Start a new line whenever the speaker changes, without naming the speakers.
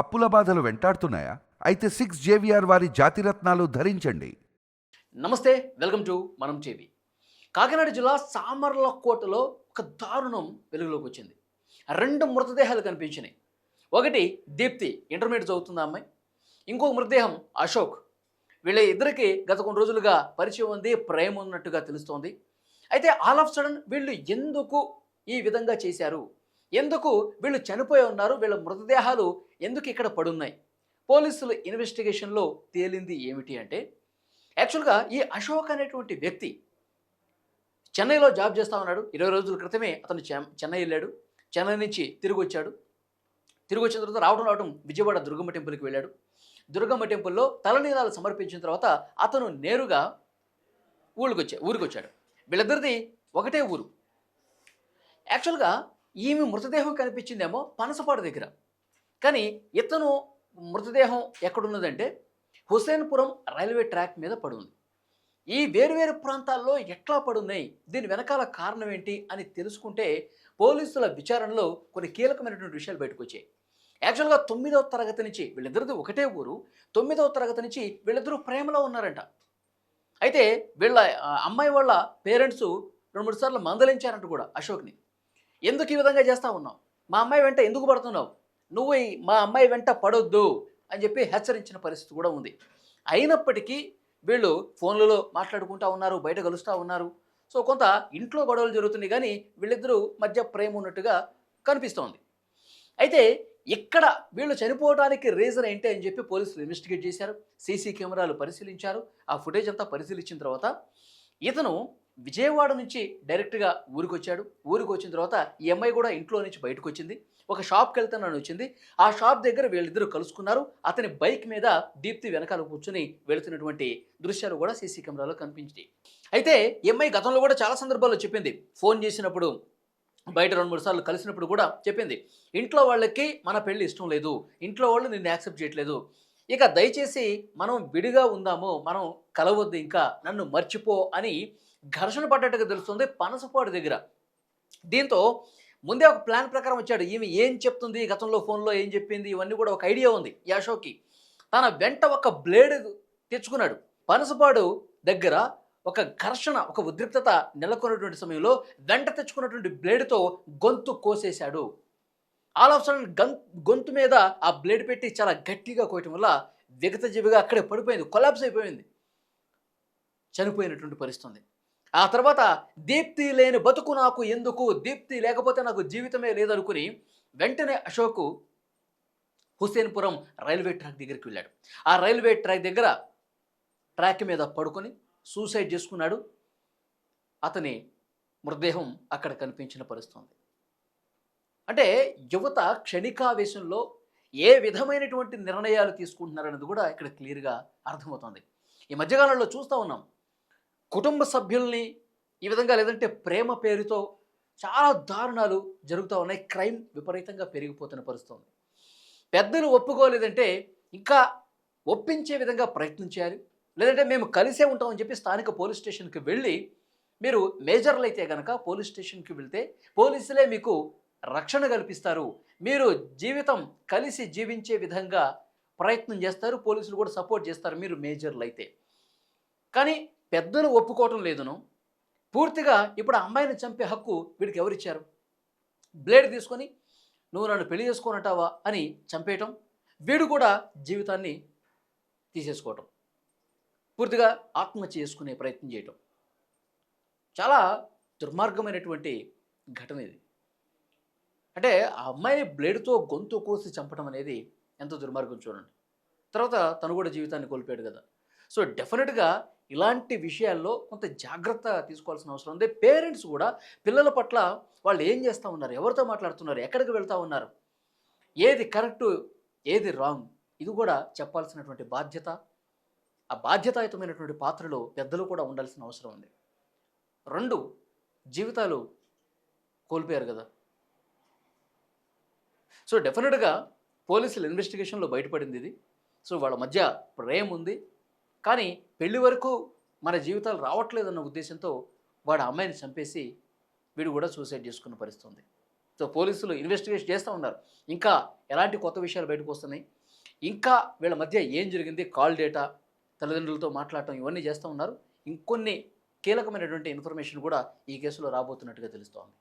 అప్పుల బాధలు వెంటాడుతున్నాయా? అయితే సిక్స్ జేవిఆర్ వారి జాతిరత్నాలు ధరించండి.
నమస్తే వెల్కమ్ టు మనం చేవి. కాకినాడ జిల్లా సామర్లకోటలో ఒక దారుణం వెలుగులోకి వచ్చింది రెండు మృతదేహాలు కనిపించినాయి. ఒకటి దీప్తి ఇంటర్మీడియట్ చదువుతుంది అమ్మాయి? ఇంకో మృతదేహం అశోక్. వీళ్ళ ఇద్దరికి గత కొన్ని రోజులుగా పరిచయం ఉంది ప్రేమ ఉన్నట్టుగా తెలుస్తోంది. అయితే ఆల్ ఆఫ్ సడన్ వీళ్ళు ఎందుకు ఈ విధంగా చేశారు? ఎందుకు వీళ్ళు చనిపోయి ఉన్నారు? వీళ్ళ మృతదేహాలు ఎందుకు ఇక్కడ పడున్నాయి? పోలీసులు ఇన్వెస్టిగేషన్లో తేలింది ఏమిటి అంటే యాక్చువల్గా ఈ అశోక్ అనేటువంటి వ్యక్తి చెన్నైలో జాబ్ చేస్తా ఉన్నాడు. ఇరవై రోజుల క్రితమే అతను చె- చెన్నై వెళ్ళాడు. చెన్నై నుంచి తిరిగి వచ్చాడు తిరిగి వచ్చిన తర్వాత రావడం రావడం విజయవాడ దుర్గమ్మ టెంపుల్కి వెళ్ళాడు. దుర్గమ్మ టెంపుల్లో తలనీలాలు సమర్పించిన తర్వాత అతను నేరుగా ఊరికి వచ్చా ఊరికి వచ్చాడు వీళ్ళిద్దరిది ఒకటే ఊరు. యాక్చువల్గా ఈమె మృతదేహం కనిపించిందేమో పనసపాడు దగ్గర. కానీ ఇతను మృతదేహం ఎక్కడున్నదంటే హుసేన్పురం రైల్వే ట్రాక్ మీద పడుంది. ఈ వేరువేరు ప్రాంతాల్లో ఎట్లా పడున్నాయి? దీని వెనకాల కారణం ఏంటి? అని తెలుసుకుంటే పోలీసుల విచారణలో కొన్ని కీలకమైనటువంటి విషయాలు బయటకు వచ్చాయి యాక్చువల్గా తొమ్మిదవ తరగతి నుంచి వీళ్ళిద్దరిది ఒకటే ఊరు. తొమ్మిదవ తరగతి నుంచి వీళ్ళిద్దరూ ప్రేమలో ఉన్నారంట. అయితే వీళ్ళ అమ్మాయి వాళ్ళ పేరెంట్స్ రెండు మూడు సార్లు మందలించారంట కూడా అశోక్ని. ఎందుకు ఈ విధంగా చేస్తా ఉన్నావు? మా అమ్మాయి వెంట ఎందుకు పడుతున్నావు? నువ్వు మా అమ్మాయి వెంట పడొద్దు అని చెప్పి హెచ్చరించిన పరిస్థితి కూడా ఉంది. అయినప్పటికీ వీళ్ళు ఫోన్లలో మాట్లాడుకుంటూ ఉన్నారు బయట కలుస్తూ ఉన్నారు. సో కొంత ఇంట్లో గొడవలు జరుగుతున్నాయి కానీ వీళ్ళిద్దరూ మధ్య ప్రేమ ఉన్నట్టుగా కనిపిస్తోంది. అయితే ఇక్కడ వీళ్ళు చనిపోవడానికి రీజన్ ఏంటి అని చెప్పి పోలీసులు ఇన్వెస్టిగేట్ చేశారు. సీసీ కెమెరాలు పరిశీలించారు. ఆ ఫుటేజ్ అంతా పరిశీలించిన తర్వాత ఇతను విజయవాడ నుంచి డైరెక్ట్గా ఊరికి వచ్చాడు. ఊరికి వచ్చిన తర్వాత ఈ అమ్మాయి కూడా ఇంట్లో నుంచి బయటకు వచ్చింది. ఒక షాప్కి వెళ్తానని వచ్చింది. ఆ షాప్ దగ్గర వీళ్ళిద్దరూ కలుసుకున్నారు. అతని బైక్ మీద దీప్తి వెనకాల కూర్చుని వెళుతున్నటువంటి దృశ్యాలు కూడా సీసీ కెమెరాలో కనిపించాయి అయితే ఎంఐ గతంలో కూడా చాలా సందర్భాల్లో చెప్పింది. ఫోన్ చేసినప్పుడు బయట రెండు మూడు సార్లు కలిసినప్పుడు కూడా చెప్పింది. ఇంట్లో వాళ్ళకి మన పెళ్ళి ఇష్టం లేదు. ఇంట్లో వాళ్ళు నిన్ను యాక్సెప్ట్ చేయట్లేదు. ఇక దయచేసి మనం విడిగా ఉందాము మనం కలవద్దు ఇంకా నన్ను మర్చిపో అని ఘర్షణ పడ్డట్టుగా తెలుస్తుంది పనసపాడు దగ్గర. దీంతో ముందే ఒక ప్లాన్ ప్రకారం వచ్చాడు. ఈమె ఏం చెప్తుంది? గతంలో ఫోన్లో ఏం చెప్పింది? ఇవన్నీ కూడా ఒక ఐడియా ఉంది యాషోకి. తన వెంట ఒక బ్లేడ్ తెచ్చుకున్నాడు. పనసపాడు దగ్గర ఒక ఘర్షణ ఒక ఉద్రిక్తత నెలకొన్నటువంటి సమయంలో వెంట తెచ్చుకున్నటువంటి బ్లేడ్తో గొంతు కోసేశాడు. ఆల్ ఆఫ్ సడన్ గం గొంతు మీద ఆ బ్లేడ్ పెట్టి చాలా గట్టిగా కోయటం వల్ల విగత జీవిగా అక్కడే పడిపోయింది కొలాబ్స్ అయిపోయింది. చనిపోయినటువంటి పరిస్థితుంది. ఆ తర్వాత దీప్తి లేని బతుకు నాకు ఎందుకు? దీప్తి లేకపోతే నాకు జీవితమే లేదనుకుని వెంటనే అశోక్ హుసేన్పురం రైల్వే ట్రాక్ దగ్గరికి వెళ్ళాడు. ఆ రైల్వే ట్రాక్ దగ్గర ట్రాక్ మీద పడుకొని సూసైడ్ చేసుకున్నాడు. అతని మృతదేహం అక్కడ కనిపించిన పరిస్థితుంది. అంటే యువత క్షణికావేశంలో ఏ విధమైనటువంటి నిర్ణయాలు తీసుకుంటున్నారనేది కూడా ఇక్కడ క్లియర్గా అర్థమవుతుంది. ఈ మధ్యకాలంలో చూస్తూ ఉన్నాం. కుటుంబ సభ్యుల్ని ఈ విధంగా లేదంటే ప్రేమ పేరుతో చాలా దారుణాలు జరుగుతూ ఉన్నాయి. క్రైమ్ విపరీతంగా పెరిగిపోతున్న పరిస్థితి. ఉంది పెద్దలు ఒప్పుకోలేదంటే ఇంకా ఒప్పించే విధంగా ప్రయత్నం చేయాలి. లేదంటే మేము కలిసే ఉంటామని చెప్పి స్థానిక పోలీస్ స్టేషన్కి వెళ్ళి మీరు మేజర్లు అయితే కనుక పోలీస్ స్టేషన్కి వెళ్తే పోలీసులే మీకు రక్షణ కల్పిస్తారు. మీరు జీవితం కలిసి జీవించే విధంగా ప్రయత్నం చేస్తారు. పోలీసులు కూడా సపోర్ట్ చేస్తారు మీరు మేజర్లు అయితే. కానీ పెద్దలు ఒప్పుకోవటం లేదును. పూర్తిగా ఇప్పుడు అమ్మాయిని చంపే హక్కు వీడికి ఎవరిచ్చారు బ్లేడ్ తీసుకొని నువ్వు నన్ను పెళ్ళి చేసుకోనంటావా అని చంపేయటం వీడు కూడా జీవితాన్ని తీసేసుకోవటం పూర్తిగా ఆత్మహత్య చేసుకునే ప్రయత్నం చేయటం. చాలా దుర్మార్గమైనటువంటి ఘటన ఇది. అంటే ఆ అమ్మాయిని బ్లేడ్తో గొంతు కోసి చంపడం అనేది ఎంతో దుర్మార్గం చూడండి. తర్వాత తను కూడా జీవితాన్ని కోల్పోయాడు కదా. సో డెఫినెట్గా ఇలాంటి విషయాల్లో కొంత జాగ్రత్త తీసుకోవాల్సిన అవసరం ఉంది. పేరెంట్స్ కూడా పిల్లల పట్ల వాళ్ళు ఏం చేస్తూ ఉన్నారు ఎవరితో మాట్లాడుతున్నారు ఎక్కడికి వెళ్తూ ఉన్నారు ఏది కరెక్టు ఏది రాంగ్ ఇది కూడా చెప్పాల్సినటువంటి బాధ్యత ఆ బాధ్యతాయుతమైనటువంటి పాత్రలో పెద్దలు కూడా ఉండాల్సిన అవసరం ఉంది. రెండు జీవితాలు కోల్పోయారు కదా. సో డెఫినెట్గా పోలీసుల ఇన్వెస్టిగేషన్లో బయటపడింది ఇది. సో వాళ్ళ మధ్య ప్రేమ ఉంది. కానీ పెళ్ళి వరకు మన జీవితాలు రావట్లేదన్న ఉద్దేశంతో వాడు అమ్మాయిని చంపేసి వీడు కూడా సూసైడ్ చేసుకున్న పరిస్థితుంది సో పోలీసులు ఇన్వెస్టిగేషన్ చేస్తూ ఉన్నారు. ఇంకా ఎలాంటి కొత్త విషయాలు బయటకు వస్తున్నాయి? ఇంకా వీళ్ళ మధ్య ఏం జరిగింది? కాల్ డేటా తల్లిదండ్రులతో మాట్లాడటం ఇవన్నీ చేస్తూ ఉన్నారు. ఇంకొన్ని కీలకమైనటువంటి ఇన్ఫర్మేషన్ కూడా ఈ కేసులో రాబోతున్నట్టుగా తెలుస్తోంది.